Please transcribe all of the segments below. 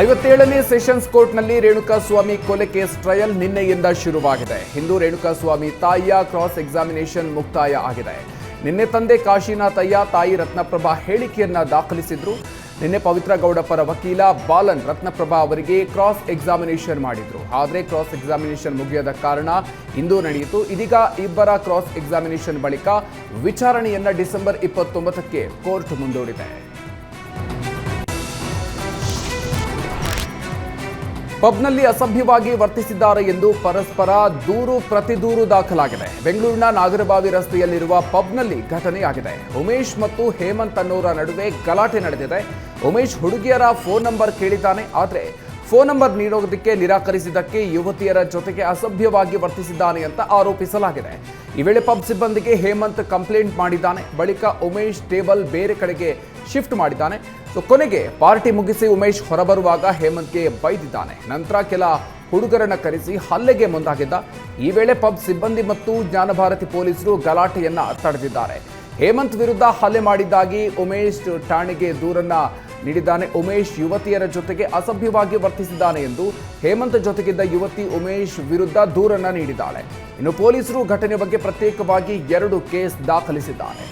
ಐವತ್ತೇಳನೇ sessions ಕೋರ್ಟ್ನಲ್ಲಿ ರೇಣುಕಾಸ್ವಾಮಿ ಕೊಲೆ case trial ನಿನ್ನೆಯಿಂದ ಶುರುವಾಗಿದೆ. ಹಿಂದೂ ರೇಣುಕಾಸ್ವಾಮಿ ತಾಯಿಯ ಕ್ರಾಸ್ ಎಕ್ಸಾಮಿನೇಷನ್ ಮುಕ್ತಾಯ ಆಗಿದೆ. ನಿನ್ನೆ ತಂದೆ ಕಾಶಿನಾಥಯ್ಯ ತಾಯಿ ರತ್ನಪ್ರಭಾ ಹೇಳಿಕೆಯನ್ನ ದಾಖಲಿಸಿದ್ರು. ನಿನ್ನೆ ಪವಿತ್ರ ಗೌಡ ವಕೀಲ ಬಾಲನ್ ರತ್ನಪ್ರಭಾ ಅವರಿಗೆ ಕ್ರಾಸ್ ಎಕ್ಸಾಮಿನೇಷನ್ ಮಾಡಿದ್ರು. ಆದರೆ ಕ್ರಾಸ್ ಎಕ್ಸಾಮಿನೇಷನ್ ಮುಗಿಯದ ಕಾರಣ ಇಂದು ನಡೆಯಿತು. ಇದೀಗ ಇಬ್ಬರ ಕ್ರಾಸ್ ಎಕ್ಸಾಮಿನೇಷನ್ ಬಳಿಕ ವಿಚಾರಣೆಯನ್ನ ಡಿಸೆಂಬರ್ ಇಪ್ಪತ್ತೊಂಬತ್ತಕ್ಕೆ ಕೋರ್ಟ್ ಮುಂದೂಡಿದೆ. ಪಬ್ನಲ್ಲಿ ಅಸಭ್ಯವಾಗಿ ವರ್ತಿಸಿದ್ದಾರೆ ಎಂದು ಪರಸ್ಪರ ದೂರು ಪ್ರತಿದೂರು ದಾಖಲಾಗಿದೆ. ಬೆಂಗಳೂರಿನ ನಾಗರಬಾವಿ ರಸ್ತೆಯಲ್ಲಿರುವ ಪಬ್ನಲ್ಲಿ ಘಟನೆಯಾಗಿದೆ. ಉಮೇಶ್ ಮತ್ತು ಹೇಮಂತ್ ಅನ್ನೋರ ನಡುವೆ ಗಲಾಟೆ ನಡೆದಿದೆ. ಉಮೇಶ್ ಹುಡುಗಿಯರ ಫೋನ್ ನಂಬರ್ ಕೇಳಿದ್ದಾನೆ, ಆದರೆ ಫೋನ್ ನಂಬರ್ ನೀಡೋದಕ್ಕೆ ನಿರಾಕರಿಸಿದ್ದಕ್ಕೆ ಯುವತಿಯರ ಜೊತೆಗೆ ಅಸಭ್ಯವಾಗಿ ವರ್ತಿಸಿದ್ದಾನೆ ಅಂತ ಆರೋಪಿಸಲಾಗಿದೆ. ಈ ವೇಳೆ ಪಬ್ ಸಿಬ್ಬಂದಿಗೆ ಹೇಮಂತ್ ಕಂಪ್ಲೇಂಟ್ ಮಾಡಿದ್ದಾನೆ. ಬಳಿಕ ಉಮೇಶ್ ಟೇಬಲ್ ಬೇರೆ ಕಡೆಗೆ ಶಿಫ್ಟ್ ಮಾಡಿದ್ದಾನೆ. ಸೊ ಕೊನೆಗೆ ಪಾರ್ಟಿ ಮುಗಿಸಿ ಉಮೇಶ್ ಹೊರಬರುವಾಗ ಹೇಮಂತ್ಗೆ ಬೈದಿದ್ದಾನೆ. ನಂತರ ಕೆಲ ಹುಡುಗರನ್ನ ಕರೆಸಿ ಹಲ್ಲೆಗೆ ಮುಂದಾಗಿದ್ದ. ಈ ವೇಳೆ ಪಬ್ ಸಿಬ್ಬಂದಿ ಮತ್ತು ಜ್ಞಾನಭಾರತಿ ಪೊಲೀಸರು ಗಲಾಟೆಯನ್ನ ತಡೆದಿದ್ದಾರೆ. ಹೇಮಂತ್ ವಿರುದ್ಧ ಹಲ್ಲೆ ಮಾಡಿದ್ದಾಗಿ ಉಮೇಶ್ ಠಾಣೆಗೆ ದೂರನ್ನ ನೀಡಿದ್ದಾನೆ. ಉಮೇಶ್ ಯುವತಿಯರ ಜೊತೆಗೆ ಅಸಭ್ಯವಾಗಿ ವರ್ತಿಸಿದ್ದಾನೆ ಎಂದು ಹೇಮಂತ್ ಜೊತೆಗಿದ್ದ ಯುವತಿ ಉಮೇಶ್ ವಿರುದ್ಧ ದೂರನ್ನ ನೀಡಿದ್ದಾಳೆ. ಇನ್ನು ಪೊಲೀಸರು ಘಟನೆ ಬಗ್ಗೆ ಪ್ರತ್ಯೇಕವಾಗಿ ಎರಡು ಕೇಸ್ ದಾಖಲಿಸಿದ್ದಾರೆ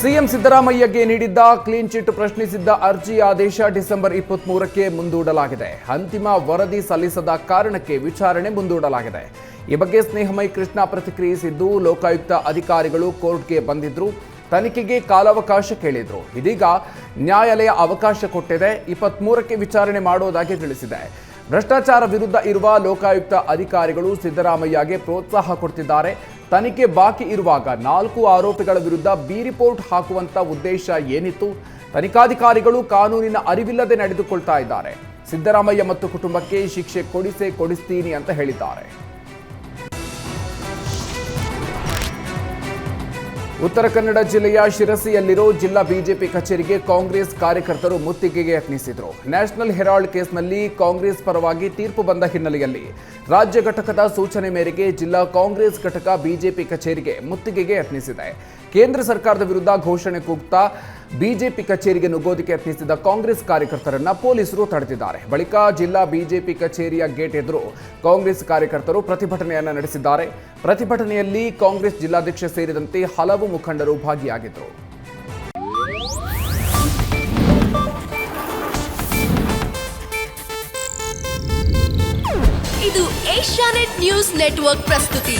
ಸಿಎಂ ಸಿದ್ದರಾಮಯ್ಯಗೆ ನೀಡಿದ್ದ ಕ್ಲೀನ್ ಚಿಟ್ ಪ್ರಶ್ನಿಸಿದ್ದ ಅರ್ಜಿ ಆದೇಶ ಡಿಸೆಂಬರ್ ಇಪ್ಪತ್ಮೂರಕ್ಕೆ ಮುಂದೂಡಲಾಗಿದೆ. ಅಂತಿಮ ವರದಿ ಸಲ್ಲಿಸದ ಕಾರಣಕ್ಕೆ ವಿಚಾರಣೆ ಮುಂದೂಡಲಾಗಿದೆ. ಈ ಬಗ್ಗೆ ಸ್ನೇಹಮಯಿ ಕೃಷ್ಣ ಪ್ರತಿಕ್ರಿಯಿಸಿದ್ದು, ಲೋಕಾಯುಕ್ತ ಅಧಿಕಾರಿಗಳು ಕೋರ್ಟ್ಗೆ ಬಂದಿದ್ರು, ತನಿಖೆಗೆ ಕಾಲಾವಕಾಶ ಕೇಳಿದ್ರು. ಇದೀಗ ನ್ಯಾಯಾಲಯ ಅವಕಾಶ ಕೊಟ್ಟಿದೆ, ಇಪ್ಪತ್ಮೂರಕ್ಕೆ ವಿಚಾರಣೆ ಮಾಡೋದಾಗಿ ತಿಳಿಸಿದೆ. ಭ್ರಷ್ಟಾಚಾರ ವಿರುದ್ಧ ಇರುವ ಲೋಕಾಯುಕ್ತ ಅಧಿಕಾರಿಗಳು ಸಿದ್ದರಾಮಯ್ಯಗೆ ಪ್ರೋತ್ಸಾಹ ಕೊಡ್ತಿದ್ದಾರೆ. ತನಿಖೆ ಬಾಕಿ ಇರುವಾಗ ನಾಲ್ಕು ಆರೋಪಿಗಳ ವಿರುದ್ಧ ಬಿ ರಿಪೋರ್ಟ್ ಹಾಕುವಂತ ಉದ್ದೇಶ ಏನಿತ್ತು? ತನಿಖಾಧಿಕಾರಿಗಳು ಕಾನೂನಿನ ಅರಿವಿಲ್ಲದೆ ನಡೆದುಕೊಳ್ತಾ ಇದ್ದಾರೆ. ಸಿದ್ದರಾಮಯ್ಯ ಮತ್ತು ಕುಟುಂಬಕ್ಕೆ ಶಿಕ್ಷೆ ಕೊಡಿಸೇ ಕೊಡಿಸ್ತೀನಿ ಅಂತ ಹೇಳಿದ್ದಾರೆ. ಉತ್ತರ ಕನ್ನಡ ಜಿಲ್ಲೆಯ ಶಿರಸಿಯಲ್ಲಿರೋ ಜಿಲ್ಲಾ ಬಿಜೆಪಿ ಕಚೇರಿಗೆ ಕಾಂಗ್ರೆಸ್ ಕಾರ್ಯಕರ್ತರು ಮುತ್ತಿಗೆಗೆ ಯತ್ನಿಸಿದರು. ನ್ಯಾಷನಲ್ ಹೆರಾಲ್ಡ್ ಕೇಸ್ನಲ್ಲಿ ಕಾಂಗ್ರೆಸ್ ಪರವಾಗಿ ತೀರ್ಪು ಬಂದ ಹಿನ್ನೆಲೆಯಲ್ಲಿ ರಾಜ್ಯ ಘಟಕದ ಸೂಚನೆ ಮೇರೆಗೆ ಜಿಲ್ಲಾ ಕಾಂಗ್ರೆಸ್ ಘಟಕ ಬಿಜೆಪಿ ಕಚೇರಿಗೆ ಮುತ್ತಿಗೆಗೆ ಯತ್ನಿಸಿದೆ. ಕೇಂದ್ರ ಸರ್ಕಾರದ ವಿರುದ್ಧ ಘೋಷಣೆ ಕೂಗ್ತಾ ಬಿಜೆಪಿ ಕಚೇರಿಗೆ ನುಗ್ಗೋದಕ್ಕೆ ಯತ್ನಿಸಿದ ಕಾಂಗ್ರೆಸ್ ಕಾರ್ಯಕರ್ತರನ್ನ ಪೊಲೀಸರು ತಡೆದಿದ್ದಾರೆ. ಬಳಿಕ ಜಿಲ್ಲಾ ಬಿಜೆಪಿ ಕಚೇರಿಯ ಗೇಟ್ ಎದುರು ಕಾಂಗ್ರೆಸ್ ಕಾರ್ಯಕರ್ತರು ಪ್ರತಿಭಟನೆಯನ್ನ ನಡೆಸಿದ್ದಾರೆ. ಪ್ರತಿಭಟನೆಯಲ್ಲಿ ಕಾಂಗ್ರೆಸ್ ಜಿಲ್ಲಾಧ್ಯಕ್ಷ ಸೇರಿದಂತೆ ಹಲವು ಮುಖಂಡರು ಭಾಗಿಯಾಗಿದ್ದರು. ಇದು ಏಷ್ಯಾನೆಟ್ ನ್ಯೂಸ್ ನೆಟ್ವರ್ಕ್ ಪ್ರಸ್ತುತಿ.